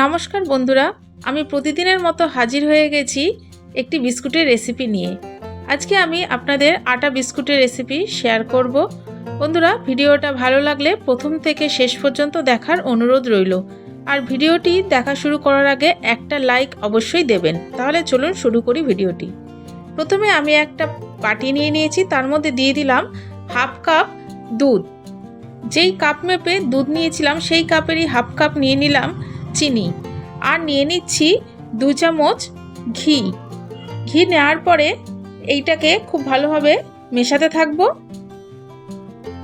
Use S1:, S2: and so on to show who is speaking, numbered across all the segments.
S1: নমস্কার বন্ধুরা, আমি প্রতিদিনের মতো হাজির হয়ে গেছি একটি বিস্কুটের রেসিপি নিয়ে। আজকে আমি আপনাদের আটা বিস্কুটের রেসিপি শেয়ার করব। বন্ধুরা, ভিডিওটা ভালো লাগলে প্রথম থেকে শেষ পর্যন্ত দেখার অনুরোধ রইল। আর ভিডিওটি দেখা শুরু করার আগে একটা লাইক অবশ্যই দেবেন। তাহলে চলুন শুরু করি ভিডিওটি। প্রথমে আমি একটা বাটি নিয়ে নিয়েছি, তার মধ্যে দিয়ে দিলাম হাফ কাপ দুধ। যেই কাপ মেপে দুধ নিয়েছিলাম, সেই কাপেরই হাফ কাপ নিয়ে নিলাম চিনি। আর নিয়ে নিচ্ছি দু চামচ ঘি। ঘি নেওয়ার পরে এইটাকে খুব ভালোভাবে মেশাতে থাকব।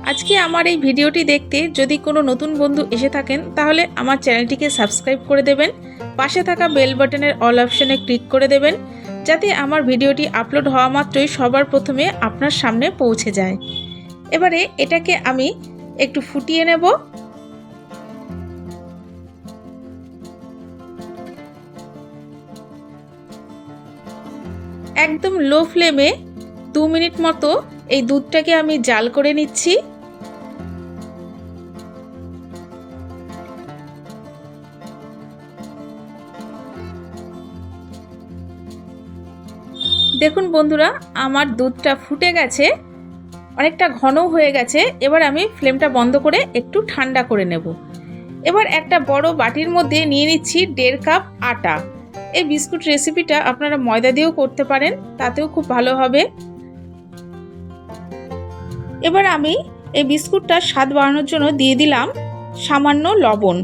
S1: আজকে আমার এই ভিডিওটি দেখতে যদি কোনো নতুন বন্ধু এসে থাকেন, তাহলে আমার চ্যানেলটিকে সাবস্ক্রাইব করে দেবেন, পাশে থাকা বেল বাটনের অল অপশনে ক্লিক করে দেবেন, যাতে আমার ভিডিওটি আপলোড হওয়া মাত্রই সবার প্রথমে আপনার সামনে পৌঁছে যায়। এবারে এটাকে আমি একটু ফুটিয়ে নেব। একদম লো ফ্লেমে দু মিনিট মতো এই দুধটাকে আমি জাল করে নিচ্ছি। দেখুন বন্ধুরা, আমার দুধটা ফুটে গেছে, অনেকটা ঘন হয়ে গেছে, এবার আমি ফ্লেমটা বন্ধ করে একটু ঠান্ডা করে নেব। এবার একটা বড় বাটির মধ্যে নিয়ে নিচ্ছি দেড় কাপ আটা। এই বিস্কুট রেসিপিটা আপনারা ময়দা দিয়েও করতে পারেন, তাতেও খুব ভালো হবে। এবার আমি এই বিস্কুটটা স্বাদ বাড়ানোর জন্য দিয়ে দিলাম সামান্য লবণ।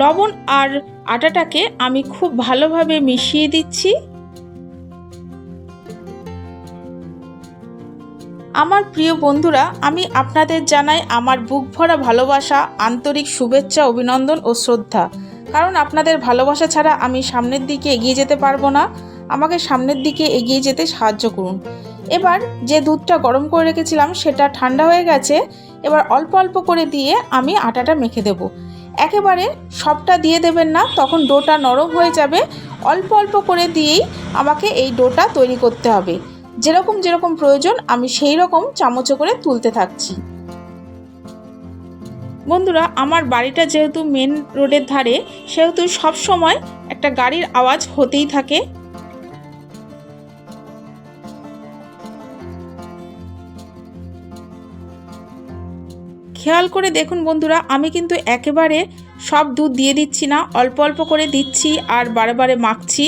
S1: লবণ আর আটাটাকে আমি খুব ভালোভাবে মিশিয়ে দিচ্ছি। আমার প্রিয় বন্ধুরা, আমি আপনাদের জানাই আমার বুক ভরা ভালোবাসা, আন্তরিক শুভেচ্ছা, অভিনন্দন ও শ্রদ্ধা। কারণ আপনাদের ভালোবাসা ছাড়া আমি সামনের দিকে এগিয়ে যেতে পারব না। আমাকে সামনের দিকে এগিয়ে যেতে সাহায্য করুন। এবার যে দুধটা গরম করে রেখেছিলাম, সেটা ঠান্ডা হয়ে গেছে। এবার অল্প অল্প করে দিয়ে আমি আটাটা মেখে দেব। একেবারে সবটা দিয়ে দেবেন না, তখন ডোটা নরম হয়ে যাবে। অল্প অল্প করে দিয়েই আমাকে এই ডোটা তৈরি করতে হবে। যেরকম যেরকম প্রয়োজন, আমি সেই রকম চামচে করে তুলতে থাকছি। বন্ধুরা, আমার বাড়িটা যেহেতু মেন রোডের ধারে, সেহেতু সব সময় একটা গাড়ির আওয়াজ হতেই থাকে। খেয়াল করে দেখুন বন্ধুরা, আমি কিন্তু একেবারে সব দুধ দিয়ে দিচ্ছি না, অল্প অল্প করে দিচ্ছি আর বারে বারে মাখছি।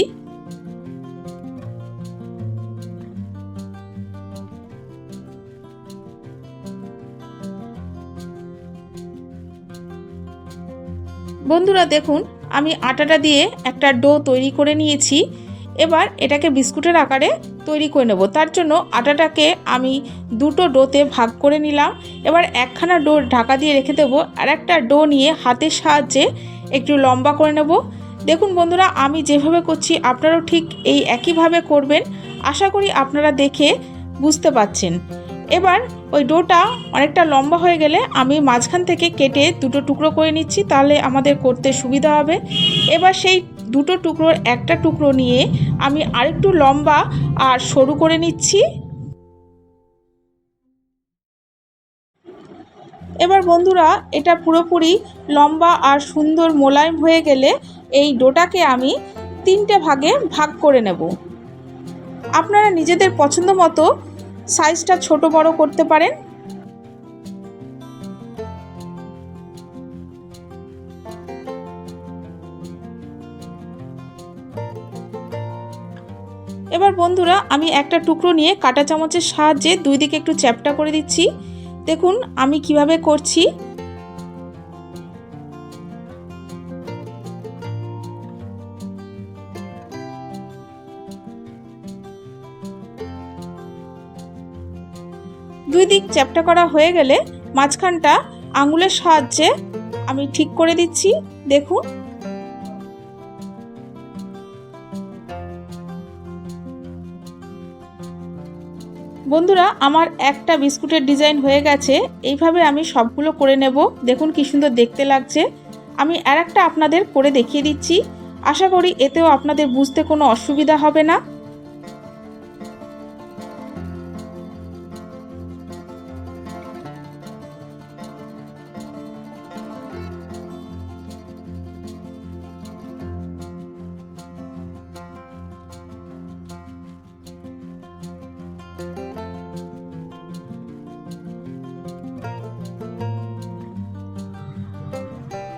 S1: বন্ধুরা দেখুন, আমি আটাটা দিয়ে একটা ডো তৈরি করে নিয়েছি। এবার এটাকে বিস্কুটের আকারে তৈরি করে নেব। তার জন্য আটাটাকে আমি দুটো ডোতে ভাগ করে নিলাম। এবার একখানা ডো ঢাকা দিয়ে রেখে দেবো। আর একটা ডো নিয়ে হাতের সাহায্যে একটু লম্বা করে নেব। দেখুন বন্ধুরা, আমি যেভাবে করছি, আপনারাও ঠিক এই একইভাবে করবেন। আশা করি আপনারা দেখে বুঝতে পাচ্ছেন এবার ওই ডোটা অনেকটা লম্বা হয়ে গেলে আমি মাঝখান থেকে কেটে দুটো টুকরো করে নিচ্ছি, তাহলে আমাদের করতে সুবিধা হবে। এবার সেই দুটো টুকরোর একটা টুকরো নিয়ে আমি আরেকটু লম্বা আর সরু করে নিচ্ছি। এবার বন্ধুরা, এটা পুরোপুরি লম্বা আর সুন্দর মোলায়েম হয়ে গেলে এই ডোটাকে আমি তিনটে ভাগে ভাগ করে নেব। আপনারা নিজেদের পছন্দ মতো সাইজটা ছোট বড় করতে পারেন। এবার বন্ধুরা, আমি একটা টুকরো নিয়ে কাটা চামচের সাহায্যে দুই দিকে একটু চ্যাপটা করে দিচ্ছি। দেখুন, আমি কীভাবে করছি। দুই দিক চ্যাপটা করা হয়ে গেলে মাঝখানটা আঙুলের সাহায্যে আমি ঠিক করে দিচ্ছি, দেখুন। বন্ধুরা, আমার একটা বিস্কুটের ডিজাইন হয়ে গেছে, এইভাবে আমি সবগুলো করে নেব, দেখুন কি সুন্দর দেখতে লাগছে। আমি আর একটা আপনাদের করে দেখিয়ে দিচ্ছি, আশা করি এতেও আপনাদের বুঝতে কোনো অসুবিধা হবে না।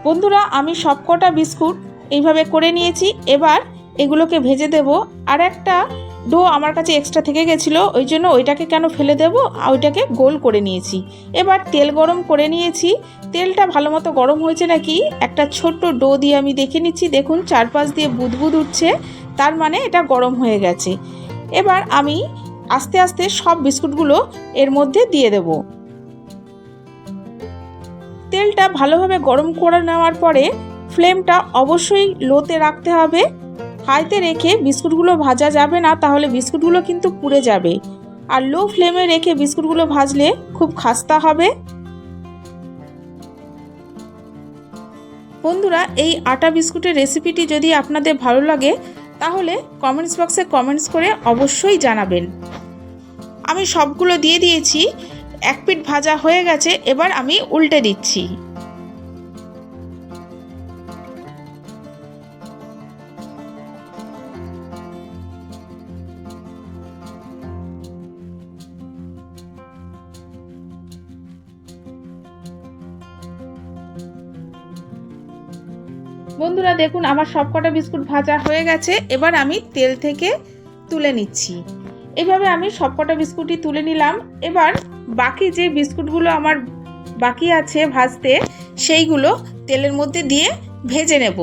S1: বন্ধুরা, আমি সবকটা বিস্কুট এইভাবে করে নিয়েছি। এবার এগুলোকে ভেজে দেব। আর একটা ডো আমার কাছে এক্সট্রা থেকে গেছিল, ওই জন্য ওইটাকে কেন ফেলে দেব? ওইটাকে গোল করে নিয়েছি। এবার তেল গরম করে নিয়েছি। তেলটা ভালো মতো গরম হয়েছে নাকি? একটা ছোট্ট ডো দিয়ে আমি দেখে নিচ্ছি। দেখুন, চারপাশ দিয়ে বুদবুদ উঠছে। তার মানে এটা গরম হয়ে গেছে। এবার আমি আস্তে আস্তে সব বিস্কুটগুলো এর মধ্যে দিয়ে দেব। তেলটা ভালোভাবে গরম করে নেওয়ার পরে ফ্লেমটা অবশ্যই লোতে রাখতে হবে। হাইতে রেখে বিস্কুটগুলো ভাজা যাবে না, তাহলে বিস্কুটগুলো কিন্তু পুড়ে যাবে। আর লো ফ্লেমে রেখে বিস্কুটগুলো ভাজলে খুব খাস্তা হবে। বন্ধুরা, এই আটা বিস্কুটের রেসিপিটি যদি আপনাদের ভালো লাগে, তাহলে কমেন্টস বক্সে কমেন্টস করে অবশ্যই জানাবেন। আমি সবগুলো দিয়ে দিয়েছি। এক পিঠ ভাজা হয়ে গেছে, এবার আমি উল্টে দিচ্ছি। বন্ধুরা, দেখুন, আমার সবকটা বিস্কুট ভাজা হয়ে গেছে, এবার আমি তেল থেকে তুলে নিচ্ছি। এভাবে আমি সবকটা বিস্কুটই তুলে নিলাম। এবার বাকি যে বিস্কুটগুলো আমার বাকি আছে ভাজতে, সেইগুলো তেলের মধ্যে দিয়ে ভেজে নেব।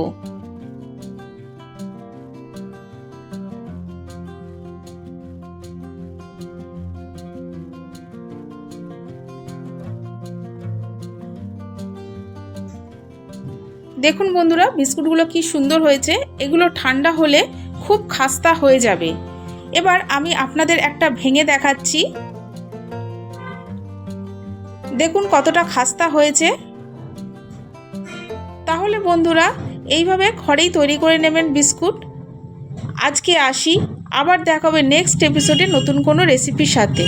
S1: দেখুন বন্ধুরা, বিস্কুটগুলো কি সুন্দর হয়েছে। এগুলো ঠান্ডা হলে খুব খাস্তা হয়ে যাবে। এবার আমি আপনাদের একটা ভেঙে দেখাচ্ছি। দেখুন কতটা খাস্তা হয়েছে। তাহলে বন্ধুরা, এইভাবে ঘরেই তৈরি করে নেবেন বিস্কুট। আজকে আসি, আবার দেখাবে নেক্সট এপিসোডে নতুন কোনো রেসিপির সাথে।